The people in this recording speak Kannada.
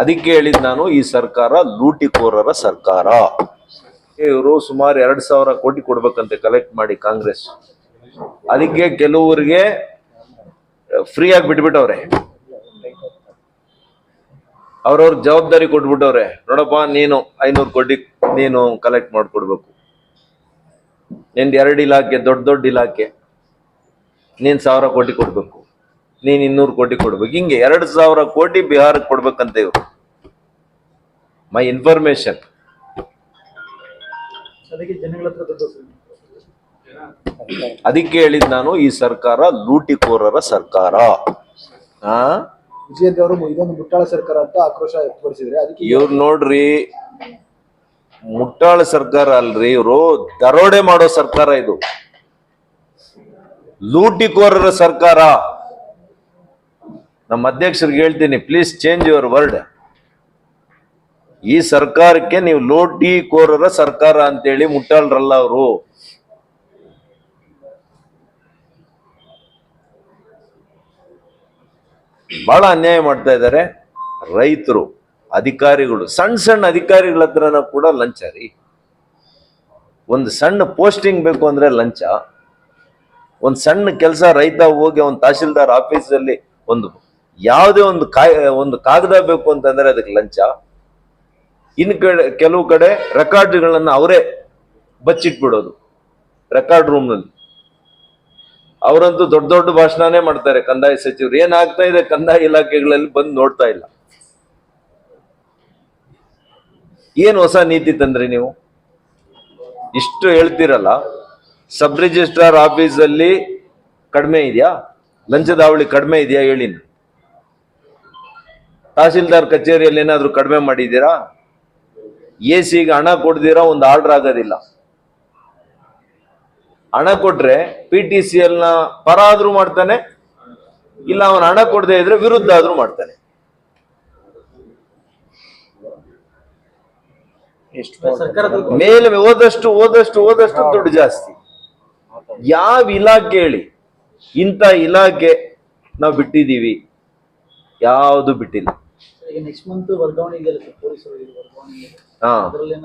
ಅದಕ್ಕೆ ಹೇಳಿದ್ ನಾನು, ಈ ಸರ್ಕಾರ ಲೂಟಿಕೋರರ ಸರ್ಕಾರ. ಇವರು ಸುಮಾರು ಎರಡ್ ಸಾವಿರ ಕೋಟಿ ಕೊಡ್ಬೇಕಂತೆ ಕಲೆಕ್ಟ್ ಮಾಡಿ ಕಾಂಗ್ರೆಸ್. ಅದಕ್ಕೆ ಕೆಲವರಿಗೆ ಫ್ರೀ ಆಗಿ ಬಿಟ್ಬಿಟ್ಟವ್ರೆ. ಅವ್ರವ್ರ ಜವಾಬ್ದಾರಿ ಕೊಟ್ಬಿಟ್ಟವ್ರೆ. ನೋಡಪ್ಪ, ನೀನು ಐನೂರು ಕೋಟಿ ನೀನು ಕಲೆಕ್ಟ್ ಮಾಡ್ಕೊಡ್ಬೇಕು. ನಿನ್ ಎರಡು ಇಲಾಖೆ, ದೊಡ್ಡ ದೊಡ್ಡ ಇಲಾಖೆ. ನೀನ್ ಸಾವಿರ ಕೋಟಿ ಕೊಡ್ಬೇಕು. ನೀನ್ ಇನ್ನೂರು ಕೋಟಿ ಕೊಡ್ಬೇಕು. ಹಿಂಗೆ ಎರಡು ಸಾವಿರ ಕೋಟಿ ಬಿಹಾರಕ್ಕೆ ಕೊಡ್ಬೇಕಂತ ಇವ್ರು. ಮೈ ಇನ್ಫಾರ್ಮೇಶನ್ ಅದಕ್ಕೆ ಹೇಳಿದ್ ನಾನು ಈ ಸರ್ಕಾರ ಲೂಟಿಕೋರರ ಸರ್ಕಾರ. ಆ? ಇದೊಂದು ಮುಟ್ಟಾಳ ಸರ್ಕಾರ ಅಂತ ಆಕ್ರೋಶ ವ್ಯಕ್ತಪಡಿಸಿದ್ರೆ ಅದಕ್ಕೆ ಇವ್ರು ನೋಡ್ರಿ ಮುಟ್ಟಾಳ ಸರ್ಕಾರ ಅಲ್ರಿ ಇವರು. ದರೋಡೆ ಮಾಡೋ ಸರ್ಕಾರ ಇದು. ಲೂಟಿಕೋರರ ಸರ್ಕಾರ. ನಮ್ಮ ಅಧ್ಯಕ್ಷರಿಗೆ ಹೇಳ್ತೀನಿ ಪ್ಲೀಸ್ ಚೇಂಜ್ ಯುವರ್ ವರ್ಡ್ ಈ ಸರ್ಕಾರಕ್ಕೆ ನೀವು ಲೂಟಿಕೋರರ ಸರ್ಕಾರ ಅಂತೇಳಿ ಮುಟ್ಟಾಳ್ರಲ್ಲ ಅವರು. ಬಹಳ ಅನ್ಯಾಯ ಮಾಡ್ತಾ ಇದ್ದಾರೆ ರೈತರು, ಅಧಿಕಾರಿಗಳು, ಸಣ್ಣ ಸಣ್ಣ ಅಧಿಕಾರಿಗಳ ಹತ್ರನೂ ಕೂಡ ಲಂಚ ರೀ. ಒಂದು ಸಣ್ಣ ಪೋಸ್ಟಿಂಗ್ ಬೇಕು ಅಂದ್ರೆ ಲಂಚ. ಒಂದು ಸಣ್ಣ ಕೆಲಸ ರೈತ ಹೋಗಿ ಒಂದು ತಹಸೀಲ್ದಾರ್ ಆಫೀಸಲ್ಲಿ ಒಂದು ಯಾವುದೇ ಒಂದು ಕಾಯ್, ಒಂದು ಕಾಗದ ಬೇಕು ಅಂತಂದ್ರೆ ಅದಕ್ಕೆ ಲಂಚ. ಇನ್ನು ಕಡೆ, ಕೆಲವು ಕಡೆ ರೆಕಾರ್ಡ್ಗಳನ್ನು ಅವರೇ ಬಚ್ಚಿಟ್ಬಿಡೋದು, ರೆಕಾರ್ಡ್ ರೂಮ್ನಲ್ಲಿ. ಅವರಂತೂ ದೊಡ್ಡ ದೊಡ್ಡ ಭಾಷಣನೇ ಮಾಡ್ತಾರೆ, ಕಂದಾಯ ಸಚಿವರು. ಏನಾಗ್ತಾ ಇದೆ ಕಂದಾಯ ಇಲಾಖೆಗಳಲ್ಲಿ ಬಂದು ನೋಡ್ತಾ ಇಲ್ಲ. ಏನು ಹೊಸ ನೀತಿ ತಂದ್ರಿ ನೀವು? ಇಷ್ಟು ಹೇಳ್ತೀರಲ್ಲ, ಸಬ್ ರಿಜಿಸ್ಟ್ರಾರ್ ಆಫೀಸಲ್ಲಿ ಕಡಿಮೆ ಇದೆಯಾ? ಲಂಚದ ಅವಳಿ ಕಡಿಮೆ ಇದೆಯಾ ಹೇಳಿ. ತಹಸೀಲ್ದಾರ್ ಕಚೇರಿಯಲ್ಲಿ ಏನಾದರೂ ಕಡಿಮೆ ಮಾಡಿದ್ದೀರಾ? ಎ ಸಿಗೆ ಹಣ ಕೊಡ್ದಿರಾ ಒಂದು ಆರ್ಡರ್ ಆಗೋದಿಲ್ಲ. ಹಣ ಕೊಟ್ರೆ ಪಿ ಟಿ ಸಿ ಎಲ್ನ ನ ಪರ ಆದ್ರೂ ಮಾಡ್ತಾನೆ ಇಲ್ಲ ಅವನ ಹಣ ಕೊಡದೆ ಇದ್ರೆ ವಿರುದ್ಧ ಆದ್ರೂ ಮಾಡ್ತಾನೆ. ಮೇಲೆ ಹೋದಷ್ಟು ಹೋದಷ್ಟು ಹೋದಷ್ಟು ದುಡ್ಡು ಜಾಸ್ತಿ. ಯಾವ ಇಲಾಖೆ ಹೇಳಿ ಇಂಥ ಇಲಾಖೆ ನಾವು ಬಿಟ್ಟಿದೀವಿ ಯಾವುದು ಬಿಟ್ಟಿಲ್ಲ. ಈಗ ನೆಕ್ಸ್ಟ್ ಮಂತ್ ವರ್ಗಾವಣೆ ಇದೆಯಲ್ಲ ಸರ್ ಪೊಲೀಸರು ವರ್ಗಾವಣೆ ಇದೆ ಹಾ ಅದರಲ್ಲಿ